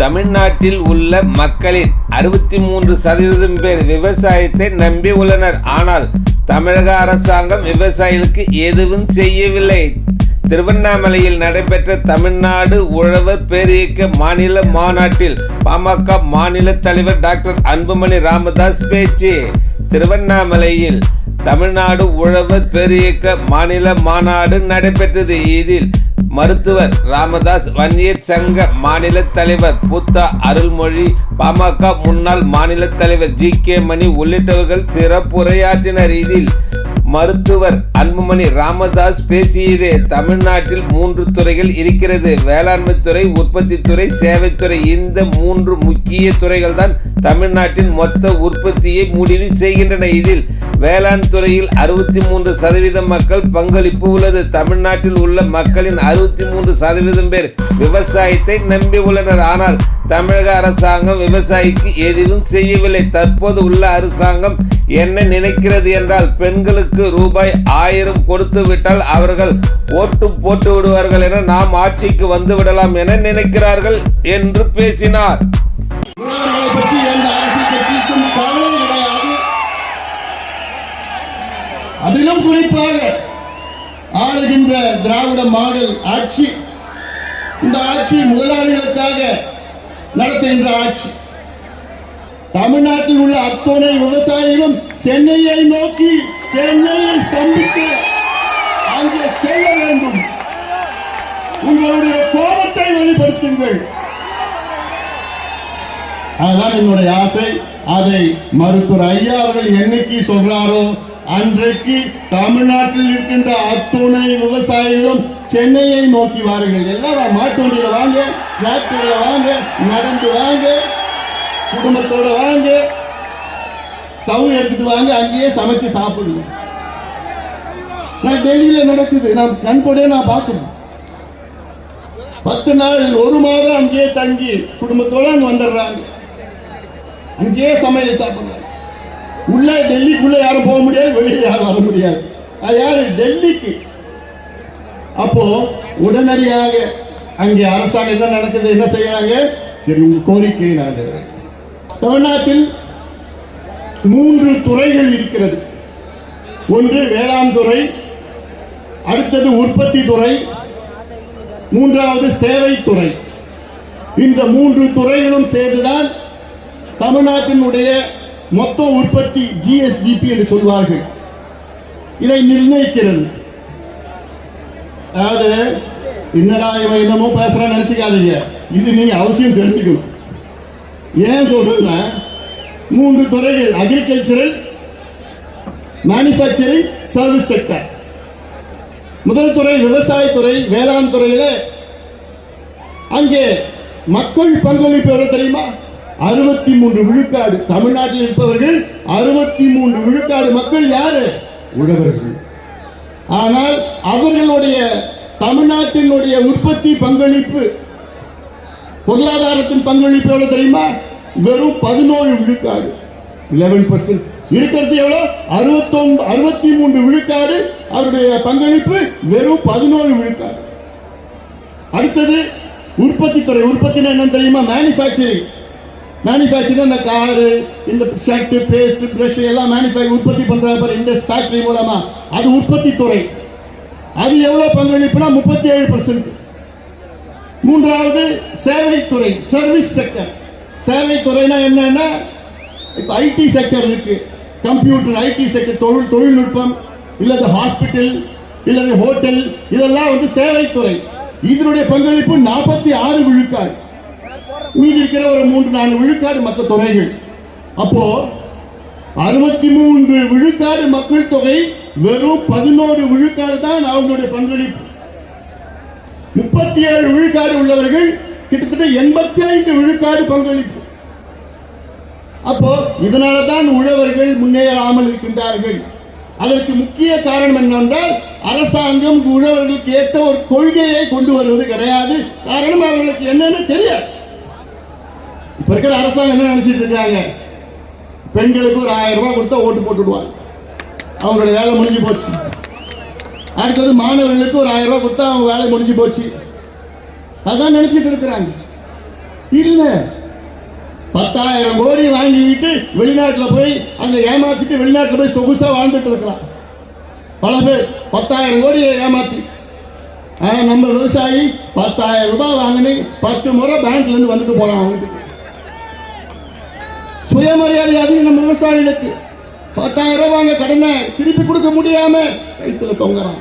தமிழ்நாட்டில் உள்ள மக்களின் அறுபத்தி மூன்று சதவீதம் பேர் விவசாயத்தை நம்பி உள்ளனர். ஆனால் தமிழக அரசாங்கம் விவசாயிகளுக்கு எதுவும் செய்யவில்லை. திருவண்ணாமலையில் நடைபெற்ற தமிழ்நாடு உழவர் பேரியக்க மாநில மாநாட்டில் பாமக மாநில தலைவர் டாக்டர் அன்புமணி ராமதாஸ் பேச்சு. திருவண்ணாமலையில் தமிழ்நாடு உழவர் பேரியக்க மாநில மாநாடு நடைபெற்றது. இதில் மருத்துவர் ராமதாஸ் வன்னியர் சங்க மாநில தலைவர் புத்தா அருள்மொழி பாமக முன்னாள் மாநில தலைவர் ஜி கே மணி உள்ளிட்டவர்கள் சிறப்புரையாற்றினர் இதில் மருத்துவர் அன்புமணி ராமதாஸ் பேசியது தமிழ்நாட்டில் மூன்று துறைகள் இருக்கிறது. வேளாண்மை துறை உற்பத்தி துறை சேவைத்துறை இந்த மூன்று முக்கிய துறைகள் தான் தமிழ்நாட்டின் மொத்த உற்பத்தியை முடிவு செய்கின்றன. இதில் வேளாண் துறையில் அறுபத்தி மூன்று சதவீத மக்கள் பங்களிப்பு உள்ளது. தமிழ்நாட்டில் உள்ள மக்களின் அறுபத்தி மூன்று சதவீதம் பேர் விவசாயத்தை நம்பி உள்ளனர். ஆனால் தமிழக அரசாங்கம் விவசாயிக்கு எதுவும் செய்யவில்லை. தற்போது உள்ள அரசாங்கம் என்ன நினைக்கிறது என்றால் பெண்களுக்கு ரூபாய் ஆயிரம் கொடுத்து விட்டால் அவர்கள் ஓட்டு போட்டு விடுவார்கள் என நாம் ஆட்சிக்கு வந்து விடலாம் என நினைக்கிறார்கள் என்று பேசினார். அதிலும் குறிப்பாக ஆளுகின்ற திராவிட மாடல் ஆட்சி இந்த ஆட்சி முதலாளிகளுக்காக நடத்துகின்ற ஆட்சி. தமிழ்நாட்டில் உள்ள அத்துணை விவசாயிகளும் சென்னையை நோக்கி சென்னையை ஸ்தம்பித்து அங்கே செல்ல வேண்டும். உங்களுடைய கோபத்தை வெளிப்படுத்துங்கள். அதுதான் என்னுடைய ஆசை. அதை மருத்துவர் ஐயா அவர்கள் என்னைக்கு சொல்றாரோ அன்றைக்கு தமிழ்நாட்டில் இருக்கின்ற அத்துணை விவசாயிகளும் சென்னையை நோக்கி வாருங்கள். எல்லாரும் மாட்டு வண்டியில வாங்க டிராக்டர்ல வாங்க நடந்து வாங்க. குடும்பத்தோட வாங்க. ஸ்டவ் எடுத்துட்டு வாங்க அங்கேயே சமைச்சு சாப்பிடுங்க நான் டெல்லியில நடக்குது. நான் கண்போடே நான் பார்க்கிறேன் பத்து நாள் ஒரு மாதம் அங்கேயே தங்கி குடும்பத்தோட அங்க வந்துடுறாங்க. அங்கேயே சமையல் சாப்பிடுறாங்க உள்ள டெல்லிக்குள்ள யாரும் போக முடியாது வெளியே யாரும் வர முடியாது. அது யாரு? டெல்லிக்கு. அப்போ உடனடியாக அங்கே அரசாங்கம் என்ன நடக்குது என்ன செய்யறாங்க? சரி உங்க கோரிக்கை நான் தமிழ்நாட்டில் மூன்று துறைகள் இருக்கிறது. ஒன்று வேளாண் துறை அடுத்தது உற்பத்தி துறை மூன்றாவது சேவை துறை. இந்த மூன்று துறைகளும் சேர்ந்துதான் தமிழ்நாட்டினுடைய மொத்த உற்பத்தி ஜிஎஸ்டிபி என்று சொல்வார்கள். இதை நிர்ணயிக்கிறது. அதாவது என்னடா இவன் என்னமோ பேசுறான்னு நினைச்சுக்காதீங்க. இது நீங்க அவசியம் தெரிஞ்சுக்கணும். ஏன் சொல்றேன்னா மூன்று துறைகள் அக்ரிகல்ச்சரல் மேனுஃபேக்சரிங் சர்வீஸ் செக்டர் முதல் துறை விவசாயத்துறை வேளாண் துறையில அங்கே மக்கள் பங்களிப்பு எவ்வளவு தெரியுமா? அறுபத்தி மூன்று விழுக்காடு. தமிழ்நாட்டில் இருப்பவர்கள் அறுபத்தி மூன்று விழுக்காடு மக்கள் யாரு? உழவர்கள். ஆனால் அவர்களுடைய தமிழ்நாட்டினுடைய உற்பத்தி பங்களிப்பு பொருளாதாரத்தின் பங்களிப்பு எவ்வளவு தெரியுமா? வெறும் பதினோரு விழுக்காடு. 11% பர்சன்ட் இருக்கிறது எவ்வளவு? அறுபத்தொன்பது அறுபத்தி மூன்று விழுக்காடு. அவருடைய பங்களிப்பு வெறும் பதினோரு விழுக்காடு. அடுத்தது உற்பத்தி துறை. உற்பத்தி என்ன தெரியுமா? மேனுஃபேக்சரிங் மேனுஃபேக்சரிங் இந்த காரு இந்த ஷர்ட் பேஸ்ட் பிரஷ் எல்லாம் மேனுஃபேக்சர் உற்பத்தி பண்றாங்க இந்த ஃபேக்டரி மூலமா. அது உற்பத்தி துறை. அது எவ்வளவு பங்களிப்புனா முப்பத்தி ஏழு பர்சன்ட் மூன்றாவது சேவைத்துறை சர்வீஸ் செக்டர் சேவைத்துறைனா என்னன்னா இப்போ ஐடி செக்டர் இருக்கு. கம்ப்யூட்டர் ஐடி செக்டர் தொழில் தொழில்நுட்பம் இல்லது ஹாஸ்பிட்டல் இல்லது ஹோட்டல் இதெல்லாம் வந்து சேவைத்துறை. இதனுடைய பங்களிப்பு நாற்பத்தி ஆறு விழுக்காடு. மீதி இருக்கிற ஒரு மூன்று நான்கு விழுக்காடு மற்ற துறைகள் அப்போ அறுபத்தி மூன்று விழுக்காடு மக்கள் தொகை வெறும் பதினோரு விழுக்காடு தான் அவங்களுடைய பங்களிப்பு. முப்பத்தி ஏழு விழுக்காடு உள்ளவர்கள் கிட்டத்தட்ட எண்பத்தி ஐந்து விழுக்காடு பங்களிப்பு. அப்போ இதனால தான் உழவர்கள் முன்னேறாமல் இருக்கின்றார்கள். அதற்கு முக்கிய காரணம் என்னவென்றால் அரசாங்கம் உழவர்களுக்கு ஏற்ற ஒரு கொள்கையை கொண்டு வருவது கிடையாது. காரணம் அவர்களுக்கு என்னன்னு தெரியாது. இப்ப இருக்கிற அரசாங்கம் என்ன நினைச்சிட்டு இருக்காங்க? பெண்களுக்கு ஒரு ஆயிரம் ரூபாய் கொடுத்தா ஓட்டு போட்டுடுவாங்க. அவங்களோட வேலை முடிஞ்சு போச்சு. அடுத்தது மாணவர்களுக்கு ஒரு ஆயிரம் ரூபாய் கொடுத்தா அவங்க வேலை முடிஞ்சு போச்சு. அதான் நினைச்சிட்டு இருக்கிறாங்க. இல்ல பத்தாயிரம் கோடி வாங்கிக்கிட்டு வெளிநாட்டுல போய் அங்க ஏமாத்திட்டு வெளிநாட்டுல போய் சொகுசா வாழ்ந்துட்டு இருக்கிறான். பல பேர் பத்தாயிரம் கோடியை ஏமாத்தி. ஆனா நம்ம விவசாயி பத்தாயிரம் ரூபாய் வாங்கினு பத்து முறை பேங்க்ல இருந்து வந்துட்டு போறான் அவங்களுக்கு சுயமரியாதை அதிகம் நம்ம விவசாயிகளுக்கு. பத்தாயிரம் ரூபாய் வாங்க கடனை திருப்பி கொடுக்க முடியாம கைத்துல தொங்குறான்.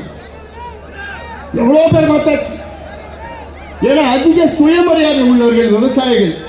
எவ்வளவு பேர் மாத்தாச்சு ஏன்னா அதிக சுயமரியாதை உள்ளவர்கள் விவசாயிகள்.